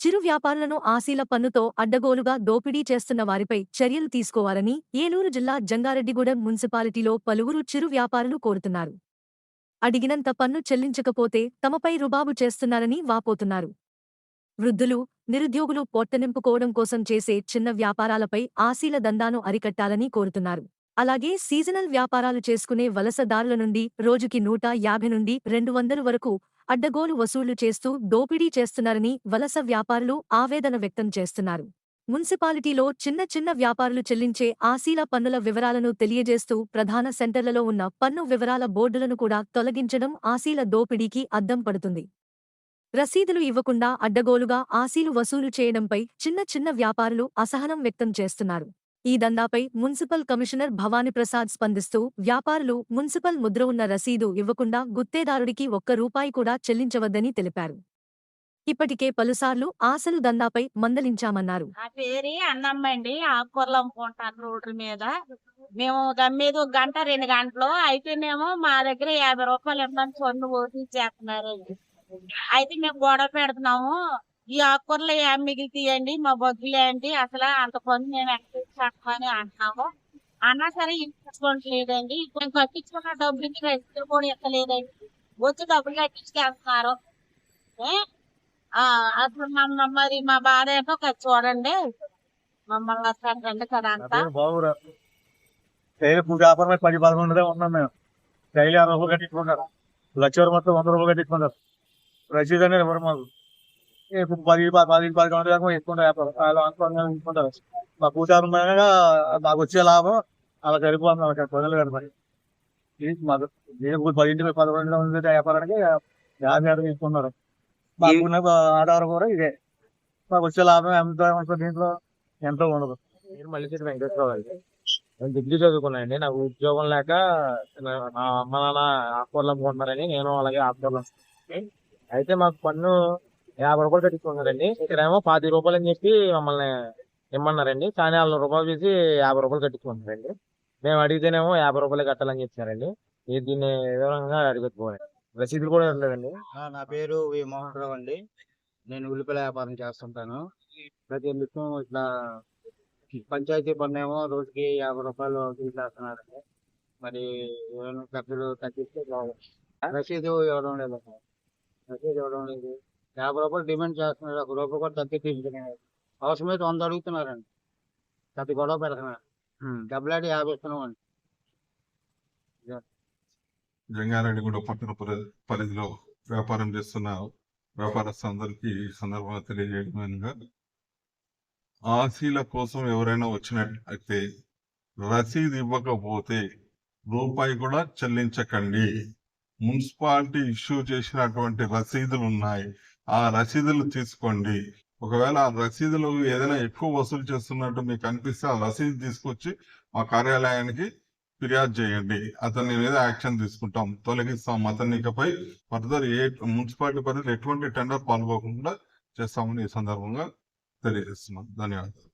చిరు వ్యాపారులను ఆశీల పన్నుతో అడ్డగోలుగా దోపిడీ చేస్తున్న వారిపై చర్యలు తీసుకోవాలని ఏలూరు జిల్లా జంగారెడ్డిగూడెం మున్సిపాలిటీలో పలువురు చిరు వ్యాపారులు కోరుతున్నారు. అడిగినంత పన్ను చెల్లించకపోతే తమపై రుబాబు చేస్తున్నారని వాపోతున్నారు. వృద్ధులు నిరుద్యోగులు పొట్టనింపుకోవడం కోసం చేసే చిన్న వ్యాపారాలపై ఆశీల దందాను అరికట్టాలని కోరుతున్నారు. అలాగే సీజనల్ వ్యాపారాలు చేసుకునే వలసదారుల నుండి రోజుకి నూట యాభై నుండి రెండు వందల వరకు అడ్డగోలు వసూళ్ళు చేస్తూ దోపిడీ చేస్తున్నారని వలస వ్యాపారులు ఆవేదన వ్యక్తం చేస్తున్నారు. మున్సిపాలిటీలో చిన్న చిన్న వ్యాపారులు చెల్లించే ఆశీల పన్నుల వివరాలను తెలియజేస్తూ ప్రధాన సెంటర్లలో ఉన్న పన్ను వివరాల బోర్డులను కూడా తొలగించడం ఆశీల దోపిడీకి అద్దం పడుతుంది. రసీదులు ఇవ్వకుండా అడ్డగోలుగా ఆశీలు వసూలు చేయడంపై చిన్న చిన్న వ్యాపారులు అసహనం వ్యక్తం చేస్తున్నారు. ఈ దందాపై మున్సిపల్ కమిషనర్ భవానీప్రసాద్ స్పందిస్తూ వ్యాపారులు మున్సిపల్ ముద్ర ఉన్న రసీదు ఇవ్వకుండా గుత్తేదారుడికి ఒక్క రూపాయి కూడా చెల్లించవద్దని తెలిపారు. ఇప్పటికే పలుసార్లు ఆశలు దందాపై మందలించామన్నారు. నా పేరు అన్నమ్మ అండి ఆకుకూరలు అమ్ముకుంటాను రోడ్డు మీద. మేము గమ్మేది ఒక గంట రెండు గంటలు అయితేనేమో మా దగ్గర యాభై రూపాయలు ఇవ్వడానికి పన్ను ఓటీ చేస్తున్నారండి అయితే మేము గొడవ పెడుతున్నాము. ఈ ఆకుకూరలు ఏం మిగిలితాయండి? మా బొగ్గులే అండి అసలు అంత పని నేను ఎక్కడ అంటున్నాము. అన్నా సరే ఇచ్చుకోవట్లేదండి మేము కట్టించుకున్న డబ్బులకి రసీదు కూడా ఇస్తలేదండి వచ్చి డబ్బులు కట్టించుకెళ్తున్నారు. అసలు మమ్మల్ని మరి మా బాధ ఏంటో ఒకసారి చూడండి. మమ్మల్ని అసలు రండి కదా అంతా. పేరు పది పదకొండు ఉన్నాం మేము. డైలీ అరవై రూపాయలు కట్టించుకుంటారు. లక్ష మొత్తం వంద రూపాయలు కట్టించుకుంటారు. రసీదు అనేది ఇవ్వరు మాకు. ఇప్పుడు పది పది పది పదకొండు దాకా ఎక్కుంటారు వ్యాపారం అనుకోని తీసుకుంటారు మా పరంగా మాకు వచ్చే లాభం అలా సరిపోతుంది అలా మరి ఇది మాకు నేను పదింటి పదకొండు ఉంది వ్యాపారానికి యాభై ఆరు తీసుకున్నారు మాకున్న ఆధారం కూడా ఇదే మాకు వచ్చే లాభం ఎంత ఉంటుంది దీంట్లో ఎంతో ఉండదు నేను మల్లిశెట్టి వెంకటేశ్వరరావు అండి నేను డిగ్రీ చదువుకున్నానండి నాకు ఉద్యోగం లేక నా మా అమ్మ నాన్న ఆకుకూరలు అమ్ముకుంటున్నారని నేను అలాగే ఆకుకూరలు. అయితే మాకు పన్ను యాభై రూపాయలు కట్టించుకున్నారండి ఇక్కడేమో పాతి రూపాయలు అని చెప్పి మమ్మల్ని ఇమ్మన్నారండి. కానీ వాళ్ళు రూపాయలు చేసి యాభై రూపాయలు కట్టించుకుంటారండి మేము అడిగితేనేమో యాభై రూపాయలు కట్టాలని చెప్పారండి. దీన్ని వివరంగా అడిగట్టుకోవాలి రసీదులు కూడా ఆ, నా పేరు వి మోహన్ రావు అండి. నేను ఉల్లిపాయల వ్యాపారం చేస్తుంటాను. ప్రతి నిత్యం ఇట్లా పంచాయతీ పన్ను ఏమో రోజుకి యాభై రూపాయలు వసూలు చేస్తున్నారండి. మరి ఎవరైనా ఖర్చులు తగ్గిస్తే బాగుంది రసీదు ఇవ్వడం లేదు. రసీదు ఇవ్వడం లేదు యాభై రూపాయలు డిమాండ్ చేస్తున్నారు. ఒక రూపాయి కూడా తగ్గి తీసుకున్నారు అవసరమైతే వంద అడుగుతున్నారండి. ప్రతి గొడవ పెడుతున్నారు డబ్బులాడి యాభై ఇస్తున్నాం అండి జంగారెడ్డిగూడ పట్టణ పరి- పరిధిలో వ్యాపారం చేస్తున్న వ్యాపారస్తులందరికీ ఈ సందర్భంగా తెలియజేయడమేనగా ఆశీల కోసం ఎవరైనా వచ్చినట్లయితే రసీదు ఇవ్వకపోతే రూపాయి కూడా చెల్లించకండి. మున్సిపాలిటీ ఇష్యూ చేసినటువంటి రసీదులు ఉన్నాయి ఆ రసీదులు తీసుకోండి. ఒకవేళ ఆ రసీదులు ఏదైనా ఎక్కువ వసూలు చేస్తున్నట్టు మీకు అనిపిస్తే ఆ రసీదు తీసుకొచ్చి మా కార్యాలయానికి ఫిర్యాదు చేయండి. అతని మీద యాక్షన్ తీసుకుంటాం. తొలగిస్తాం. అతన్ని ఇకపై ఫర్దర్ ఏ మున్సిపాలిటీ పరిధిలో ఎటువంటి టెండర్ పాల్గొకుండా చేస్తామని ఈ సందర్భంగా తెలియజేస్తున్నాం. ధన్యవాదాలు.